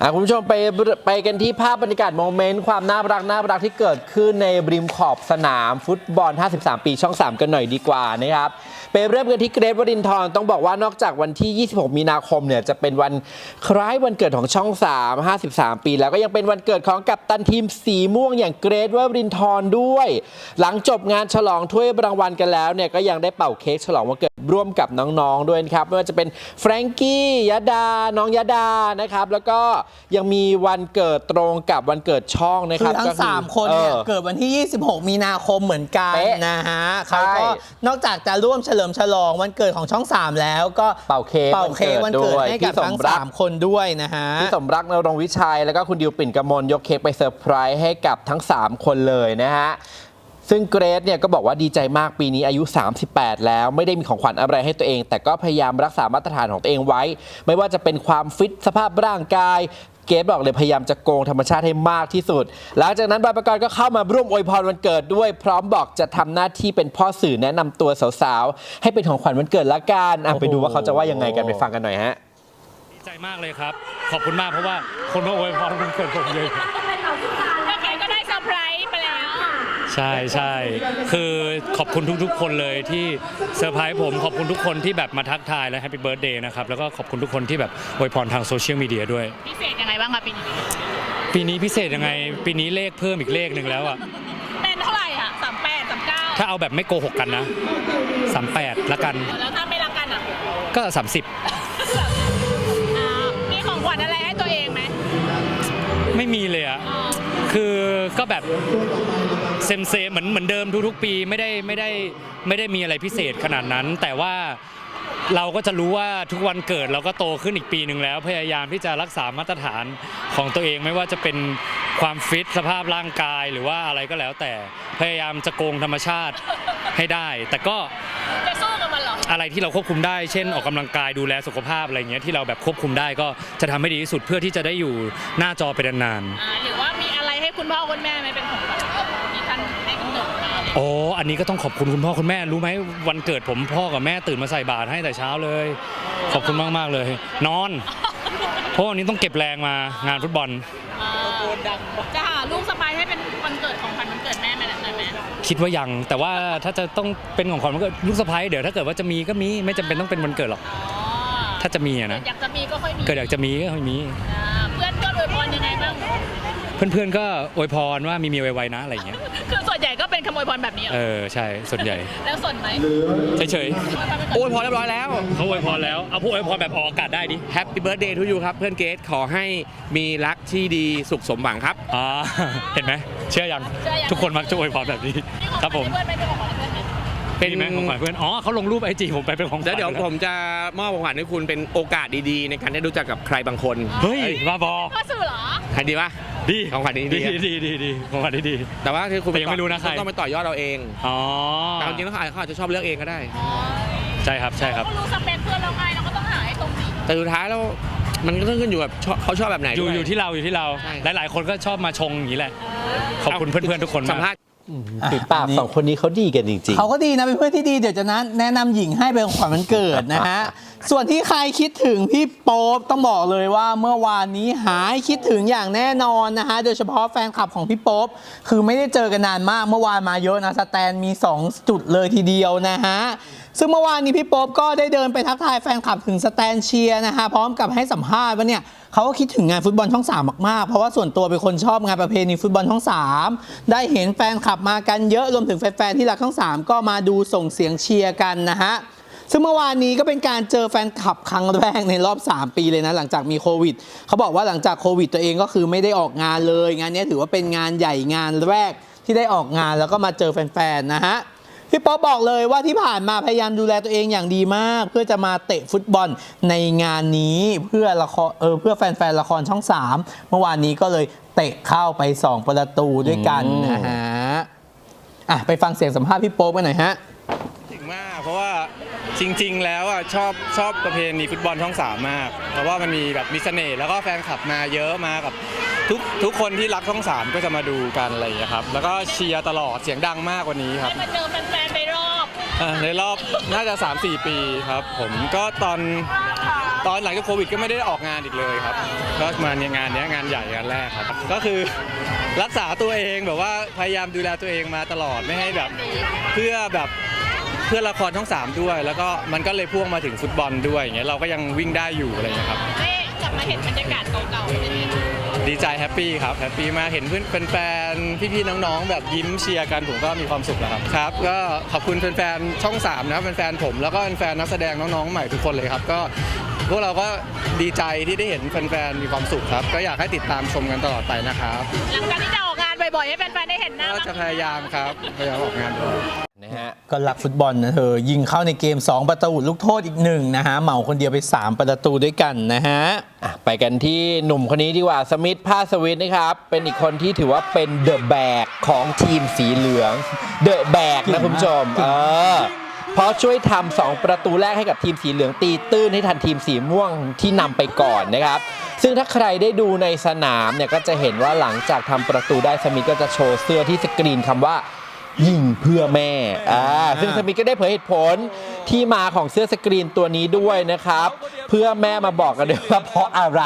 อะคุณผู้ชมไปไปกันที่ภาพบรรยากาศโมเมนต์ความน่ารักน่ารักที่เกิดขึ้นในริมขอบสนามฟุตบอล 53 ปีช่อง 3 กันหน่อยดีกว่านะครับไปเริ่มกันที่เกรทวรินทร์ต้องบอกว่านอกจากวันที่ 26 มีนาคมเนี่ยจะเป็นวันคล้ายวันเกิดของช่อง 3 53 ปี แล้วก็ยังเป็นวันเกิดของกัปตันทีมสีม่วงอย่างเกรทวรินทร์ด้วย หลังจบงานฉลองถ้วยรางวัลกันแล้วเนี่ยก็ยังได้เป่าเค้กฉลองวันเกิดร่วมกับน้องๆด้วยนะครับไม่ว่าจะเป็นแฟรงกี้ยดาน้องยดานะครับแล้วก็ยังมีวันเกิดตรงกับวันเกิดช่องนะคคืรับอทั้ก็ง3คนเนี่ยออ เกิดวันที่ 26 มีนาคมเหมือนกันเป๊ะนะฮะใช่ เขาก็นอกจากจะร่วมเฉลิมฉลองวันเกิดของช่อง 3 แล้วก็เป่าเค้กเป่าเค้กวันเกิดด้วยให้กับพี่สทั้มงรัก3 คนด้วยนะฮะ พี่สมรักนรงค์วิชัย แล้วก็คุณดิวปิ่นกมลยกเค้กไปเซอร์ไพรส์ให้กับทั้ง 3 คนเลยนะฮะ ซึ่งเกรซเนี่ยก็บอกว่าดีใจมากปีนี้อายุ 38 แล้วไม่ได้มีของขวัญอะไรให้ตัวเอง แต่ก็พยายามรักษามาตรฐานของตัวเองไว้ ไม่ว่าจะเป็นความฟิตสภาพร่างกายเกรซบอกเลยพยายามจะโกงธรรมชาติให้มากที่สุด หลังจากนั้นบอยประกรณ์ก็เข้ามาร่วมอวยพรวันเกิดด้วย พร้อมบอกจะทำหน้าที่เป็นพ่อสื่อแนะนำตัวสาวๆ ให้เป็นของขวัญวันเกิดละกันอะไปดูว่าเขาจะว่ายังไงกันไปฟังกันหน่อยฮะ ดีใจมากเลยครับ ขอบคุณมากเพราะว่าคนมาอวยพรมันเกิดผมเยอะ โอเคก็ได้เซอร์ไพรส์ไปแล้ว ใช่ใช่คือขอบคุณทุกๆ คนเลยที่เซอร์ไพรส์ผมขอบคุณทุกคนที่แบบมาทักทายและแฮปปี้เบิร์ดเดย์นะครับ แล้วก็ขอบคุณทุกคนที่แบบอวยพรทางโซเชียลมีเดียด้วย พิเศษยังไงบ้างคะปีนี้ ปีนี้พิเศษยังไง ปีนี้เลขเพิ่มอีกเลขหนึ่งแล้วอะ เป็นเท่าไหร่อะสามแปดสามเก้าถ้าเอาแบบไม่โกหกกันนะ 38 ละกัน แล้วถ้าไม่รักกันอะก็30อ่ามีของขวัญอะไรให้ตัวเองไหมไม่มีเลยอะอ๋อคือก็แบบ เซมเซมเหมือนเหมือนเดิมทุกๆปีไม่ได้ไม่ได้ไม่ได้มีอะไรพิเศษขนาดนั้น แต่ว่าเราก็จะรู้ว่าทุกวันเกิดเราก็โตขึ้นอีกปีหนึ่งแล้ว พยายามที่จะรักษามาตรฐานของตัวเองไม่ว่าจะเป็นความฟิตสภาพร่างกายหรือว่าอะไรก็แล้ว แต่พยายามจะโกงธรรมชาติให้ได้ แต่ก็จะสู้กับมันเหรออะไรที่เราควบคุมได้ เช่นออกกำลังกายดูแลสุขภาพอะไรเงี้ยที่เราแบบควบคุมได้ก็จะทำให้ดีที่สุดเพื่อที่จะได้อยู่หน้าจอไปนานๆอ่าหรือว่ามีอะไรให้คุณพ่อคุณแม่ไหมเป็นของ โอ้อันนี้ก็ต้องขอบคุณคุณพ่อคุณแม่รู้ไหมวันเกิดผมพ่อกับแม่ตื่นมาใส่บาตรให้แต่เช้าเลย ขอบคุณมากมากๆเลย นอน เพราะวันนี้ต้องเก็บแรงมางานฟุตบอลอ่าจะหาลูกสะใภ้ให้เป็นวันเกิดของขวัญวันเกิดแม่ไหมล่ะหน่อยไหมคิดว่ายัง แต่ว่าถ้าจะต้องเป็นของขวัญวันเกิดลูกสะใภ้เดี๋ยวถ้าเกิดว่าจะมีก็มีไม่จำเป็นต้องเป็นวันเกิดหรอกอ๋อถ้าจะมีอะนะอยากจะมีก็ค่อยมีเกิดอยากจะมีก็ค่อยมีอ่าเพื่อนก็อวยพรยังไงบ้างเพื่อนๆก็อวยพรว่ามีเมียไวๆนะอะไรอย่างเงี้ย ขโมยพรแบบนี้เหรเอออใช่ส่วนใหญ่แล้วสนไหมเฉยโอ้ยพอเรียบร้อยแล้วๆเขาอวยพรแล้ว เอาผู้อวยพรแบบออกอากาศได้ดิแฮปปี้เบิร์ดเดย์ทูยูครับเพื่อนเกรทขอให้มีรักที่ดีสุขสมหวังครับ อ่าเห็นไหมเชื่อยังเชื่อยัง ทุกคนมักจะอวยพรแบบนี้ครับผมเพื่อนไม่เป็นของขวัญเพื่อนไหมเป็น มีไหมของขวัญเพื่อนอ๋อเขาลงรูปไอจีผมไปเป็นของขวัญแล้วเดี๋ยวนะผมจะมอบของขวัญให้คุณเป็นโอกาสดีๆ ในการได้รู้จักกับใครบางคนเฮ้ยบ้าบอ พ่อสื่อเหรอ ใครดีปะ ดีของขวัญดีดีๆดีดีดีของขวัญดีดี แต่ว่าคือคุณแต่ยังไม่รู้นะใคร ต้องไปต่อยอดเราเองอ๋อแต่จริงๆแล้วเขาอาจเขาอาจจะชอบเลือกเองก็ได้ ใช่ครับใช่ครับ ก็รู้สเปคเพื่อนเราไงเราก็ต้องหาให้ตรงนี้แต่สุดท้ายแล้วมันก็ต้องขึ้นอยู่กับชอบเขาชอบแบบไหนอยู่ด้วยอยู่ที่เราอยู่ที่เรา ใช่ หลาย ๆ คนก็ชอบมาชงอย่างนี้แหละ ขอบคุณเพื่อน ๆ ทุกคนสัมมากภาษณ์ปิดปากสองคนนี้เขาดีกันจริง เขาก็ดีนะเป็นเพื่อนที่ดีเดี๋ยวจะนะแนะนำหญิงให้เป็นของขวัญวันเกิดนะฮะ ส่วนที่ใครคิดถึงพี่โป๊ปต้องบอกเลยว่าเมื่อวานนี้หายคิดถึงอย่างแน่นอนนะฮะโดยเฉพาะแฟนคลับของพี่โป๊ปคือไม่ได้เจอกันนานมากเมื่อวานมาเยอะนะสแตนมี 2 จุดเลยทีเดียวนะฮะซึ่งเมื่อวานนี้พี่โป๊ปก็ได้เดินไปทักทายแฟนคลับถึงสแตนเชียร์นะฮะพร้อมกับให้สัมภาษณ์ว่าเนี่ยเขาก็คิดถึงงานฟุตบอลช่องสามมากๆ เพราะว่าส่วนตัวเป็นคนชอบงานประเพณีฟุตบอลช่องสามได้เห็นแฟนคลับมากันเยอะรวมถึงแฟนๆที่รักช่องสามก็มาดูส่งเสียงเชียร์กันนะฮะ ซึ่งเมื่อวานนี้ก็เป็นการเจอแฟนคลับครั้งแรกในรอบ 3 ปีเลยนะ หลังจากมีโควิด เขาบอกว่าหลังจากโควิดตัวเองก็คือไม่ได้ออกงานเลย งานนี้ถือว่าเป็นงานใหญ่งานแรกที่ได้ออกงานแล้วก็มาเจอแฟนๆนะฮะพี่ป๊อปบอกเลยว่าที่ผ่านมาพยายามดูแลตัวเองอย่างดีมาก เพื่อจะมาเตะฟุตบอลในงานนี้เพื่อละครเออเพื่อแฟนๆละครช่อง 3 เมื่อวานนี้ก็เลยเตะเข้าไป 2 ประตูด้วยกันนะฮะอะไปฟังเสียงสัมภาษณ์พี่โป๊ปกันหน่อยฮะถึงมากเพราะว่า จริง ๆ แล้วอะชอบชอบประเพณีฟุตบอลช่องสามมาก เพราะว่ามันมีแบบมีเสน่ห์แล้วก็แฟนคลับมาเยอะมากับทุกทุกคนที่รักช่องสามก็จะมาดูกันอะไรอย่างเงี้ยครับ แล้วก็เชียร์ตลอดเสียงดังมากกว่านี้ครับได้มาเจอแฟนๆในรอบอะในรอบน่าจะ 3-4 ปีครับ ผมก็ตอนตอนหลังจากโควิดก็ไม่ได้ออกงานอีกเลยครับก็มาในงานเนี้ยงานใหญ่งานแรกครับ ก็คือรักษาตัวเองแบบว่าพยายามดูแลตัวเองมาตลอดไม่ให้แบบ เพื่อแบบ เพื่อละครช่องสามด้วย แล้วก็มันก็เลยพ่วงมาถึงฟุตบอลด้วยอย่างเงี้ยเราก็ยังวิ่งได้อยู่อะไรอย่างเงี้ยครับ ได้กลับมาเห็นบรรยากาศเก่าๆเป็นยังไงบ้างดีใจแฮปปี้ครับแฮปปี้มากเห็นเพื่อนแฟนๆพี่ๆน้องๆ แบบยิ้มเชียร์กันผมก็มีความสุขแล้วครับครับ ก็ขอบคุณแฟนๆช่อง3นะครับแฟนๆผมแล้วก็แฟนๆนักแสดงน้องๆใหม่ทุกคนเลยครับ ก็พวกเราก็ดีใจที่ได้เห็นแฟนๆมีความสุขครับ ก็อยากให้ติดตามชมกันตลอดไปนะครับหลังจากที่จะออกงานบ่อยๆ ให้แฟนๆได้เห็นหน้าก็จะพยายามครับพยายามออกงานด้วย นะฮะก็รักฟุตบอลนะเธอ ยิงเข้าในเกม 2 ประตูลูกโทษอีกหนึ่งนะฮะเหมาคนเดียวไป 3 ประตูด้วยกันนะฮะอะไปกันที่หนุ่มคนนี้ดีกว่าสมิธภาสวิทนะครับ เป็นอีกคนที่ถือว่าเป็นเดอะแบกของทีมสีเหลือง เดอะแบกนะคุณผู้ชม เออเพราะช่วยทำสองประตูแรกให้กับทีมสีเหลืองตีตื้นให้ทันทีมสีม่วงที่นำไปก่อนนะครับ ซึ่งถ้าใครได้ดูในสนามเนี่ยก็จะเห็นว่าหลังจากทำประตูได้สมิธก็จะโชว์เสื้อที่สกรีนคำว่า ยิงเพื่อแม่อ่าซึ่งสมิธก็ได้เผยเหตุผลที่มาของเสื้อสกรีนตัวนี้ด้วยนะครับ เพื่อแม่มาบอกกันด้วยว่าเพราะอะไร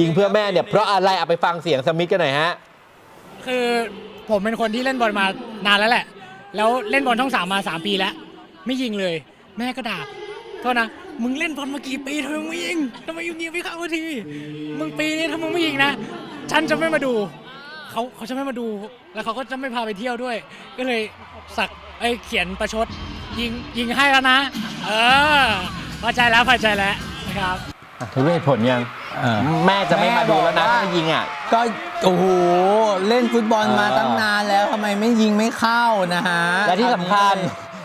ยิงเพื่อแม่เนี่ยเพราะอะไรเอาไปฟังเสียงสมิธกันหน่อยฮะ คือผมเป็นคนที่เล่นบอลมานานแล้วแหละ แล้วเล่นบอลช่องสามมา 3 ปีแล้ว ไม่ยิงเลย แม่ก็ด่าโทษนะ มึงเล่นบอลมากี่ปีทำไมมึงไม่ยิงทำไมยิงยิงไม่เข้าที มึงปีนี้ถ้ามึงไม่ยิงนะ ฉันจะไม่มาดู เขาเขาจะไม่มาดู แล้วเขาก็จะไม่พาไปเที่ยวด้วย ก็เลยสักไอยเขียนประชด ยิงยิงให้แล้วนะ เออพอใจแล้วพอใจแล้วนะครับถือเหตุผลยังเออ แม่จะไม่มาดูแล้วนะแม่บอกว่า ถ้าไม่ยิงอะ ก็โอ้โหเล่นฟุตบอลมาเออตั้งนานแล้วทำไมไม่ยิงไม่เข้านะฮะและที่สำคัญ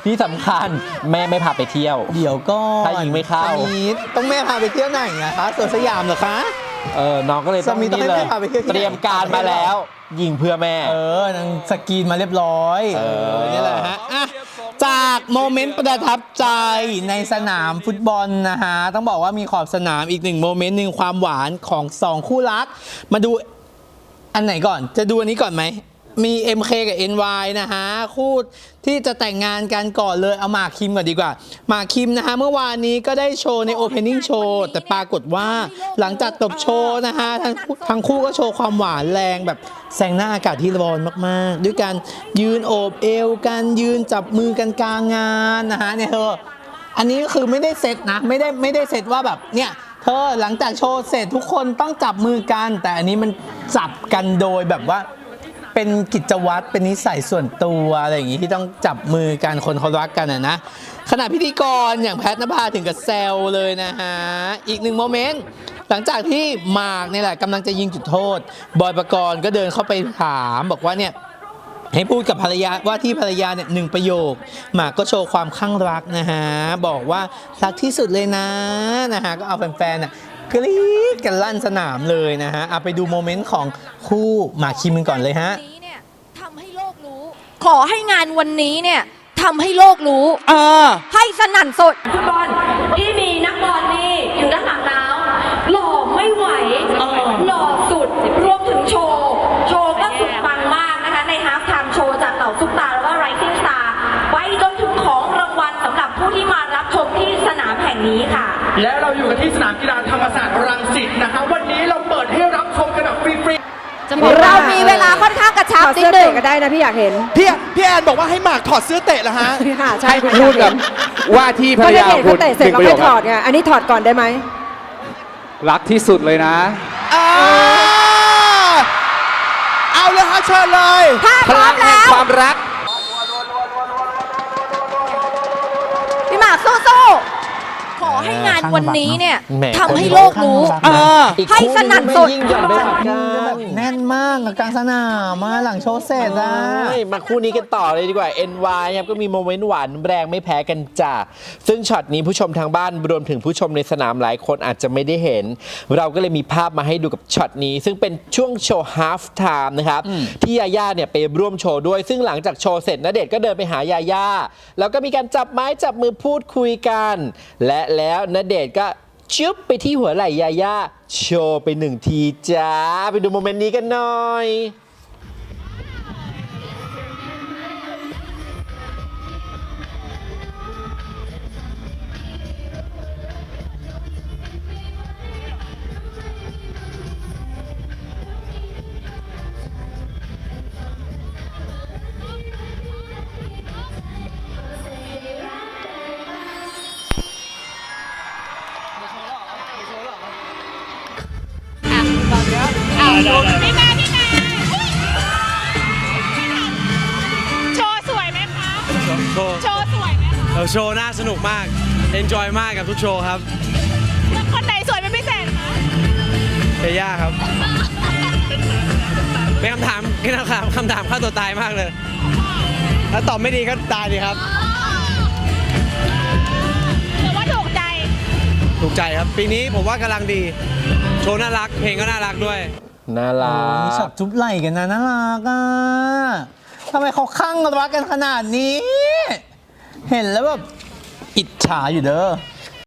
ที่สำคัญแม่ไม่พาไปเที่ยว เดี๋ยวก็ถ้ายิงไม่เข้า สมิธต้องแม่พาไปเที่ยวไหนนะคะสวนสยามเหรอคะ เออน้องก็เลยต้องสมิธต้องนี่ให้เลยแม่พาไปเที่ยวที่ไหน เตรียมการมาแล้ว ยิงเพื่อแม่ เออนางสกรีนมาเรียบร้อย เออ นี่แหละฮะอะจากโมเมนต์ประทับใจในสนามฟุตบอลนะฮะ ต้องบอกว่ามีขอบสนามอีกหนึ่งโมเมนต์หนึ่งความหวานของสองคู่รัก มาดูอันไหนก่อน จะดูอันนี้ก่อนไหม มี MK กับ NY นะฮะ คู่ที่จะแต่งงานกันก่อนเลยเอาหมากคิมก่อนดีกว่า หมากคิมนะฮะ เมื่อวานนี้ก็ได้โชว์ใน Opening Show แต่ปรากฏว่าหลังจากจบโชว์นะฮะทั้งคู่ทั้งคู่ก็โชว์ความหวานแรงแบบแซงหน้าอากาศที่ร้อนมาก ๆ ด้วยการยืนโอบเอวกันยืนจับมือกันกลางงานนะฮะเนี่ยเธออันนี้ก็คือไม่ได้เซตนะไม่ได้ไม่ได้เซตว่าแบบเนี่ยเธอหลังจากโชว์เสร็จทุกคนต้องจับมือกัน แต่อันนี้มันจับกันโดยแบบว่า เป็นกิจวัตรเป็นนิสัยส่วนตัวอะไรอย่างงี้ที่ต้องจับมือกันคนเขารักกันอะนะขณะพิธีกรอย่างแพทนภาถึงกับแซวเลยนะฮะ อีกหนึ่งโมเมนต์หลังจากที่หมากนี่แหละกำลังจะยิงจุดโทษ บอยประกรณ์ก็เดินเข้าไปถามบอกว่าเนี่ยให้พูดกับภรรยาว่าที่ภรรยาเนี่ยหนึ่งประโยค หมากก็โชว์ความข้างรักนะฮะ บอกว่ารักที่สุดเลยนะนะฮะ ก็เอาแฟนๆน่ะ กรี๊ดกันลั่นสนามเลยนะฮะเอาไปดูโมเมนต์ของคู่หมากคิมกันก่อนเลยฮะ นี้เนี่ยทำให้โลกรู้ ขอให้งานวันนี้เนี่ยทำให้โลกรู้ เออ ให้สนั่นสดฟุตบอลที่มีนักบอลนี่อยู่ด้านหลังแล้วหล่อไม่ไหวเออหล่อสุดรวมถึงโชว์ โชว์ก็สุดปังมากนะคะ ในฮาล์ฟไทม์โชว์จากเต่าซุปตาแล้วก็ไรซิ่งสตาร์ไปจนถึงของรางวัลสำหรับผู้ที่มารับชมที่สนามแห่งนี้ค่ะ และเราอยู่กันที่สนามกีฬา ธรรมศาสตร์รังสิตนะคะ วันนี้เราเปิดให้รับชมกันแบบฟรีเรามีเวลาค่อนข้างกระชับนิดหนึ่งก็ได้นะพี่อยากเห็นๆพี่พี่แอนบอกว่าให้หมากถอดเสื้อเตะเหรอฮะค่ะใช่ให้พูดกับว่าที่ภรรยาของคุณหนึ่งประโยคครับไงอันนี้ถอดก่อนได้ไหมรักที่สุดเลยนะอ่าเอาเลยฮะเชิญเลยถ้าพร้อมแห่แล้งวความรักพี่หมากสู้ๆขอ ให้งานวันนี้เนี่ยแหม ทำให้โลกรู้ เออ อีกให้คู่สนั่นไม่สดยิ่งหย่อนไปกว่ากัแบบนแน่นมากกับกลางสนามมาหลังโชว์เสร็จอะใช่มาคู่นี้กันต่อเลยดีกว่า NY ครับก็มีโมเมนต์หวานแรงไม่แพ้กันจ้ะซึ่งช็อตนี้ผู้ชมทางบ้านรวมถึงผู้ชมในสนามหลายคนอาจจะไม่ได้เห็น เราก็เลยมีภาพมาให้ดูกับช็อตนี้ ซึ่งเป็นช่วงโชว์ half time นะครับ ที่ยาย่าเนี่ยไปร่วมโชว์ด้วย ซึ่งหลังจากโชว์เสร็จณเดชน์ก็เดินไปหายาย่าแล้วก็มีการจับไม้จับมือพูดคุยกัน และแล้วแล้วณเดชน์ก็จุ๊บไปที่หัวไหล่ยาย่าโชว์ไปหนึ่งทีจ้า ไปดูโมเมนต์นี้กันหน่อย พี่แม่พี่แม่อุ๊ยโชว์สวยไหมคะ โชว์โชว์สวยไหมคะเออโชว์น่าสนุกมาก เอนจอยมากกับทุกโชว์ครับคนไหนสวยเป็นพิเศษคะเทย่าครับ เป็นคำถามเป็นคำถามคำถามฆ่าตัวตายมากเลย ถ้าตอบไม่ดีก็ตายดีครับหรือว่าถูกใจ ถูกใจครับ ปีนี้ผมว่ากำลังดี โชว์น่ารัก เพลงก็น่ารักด้วย น่ารัมีช็อก ตจุ๊บไหล่กันนะน่ารักอะทำไมเขาข้างรักกันขนาดนี้ เห็นแล้วแบบอิจฉาอยู่เด้อ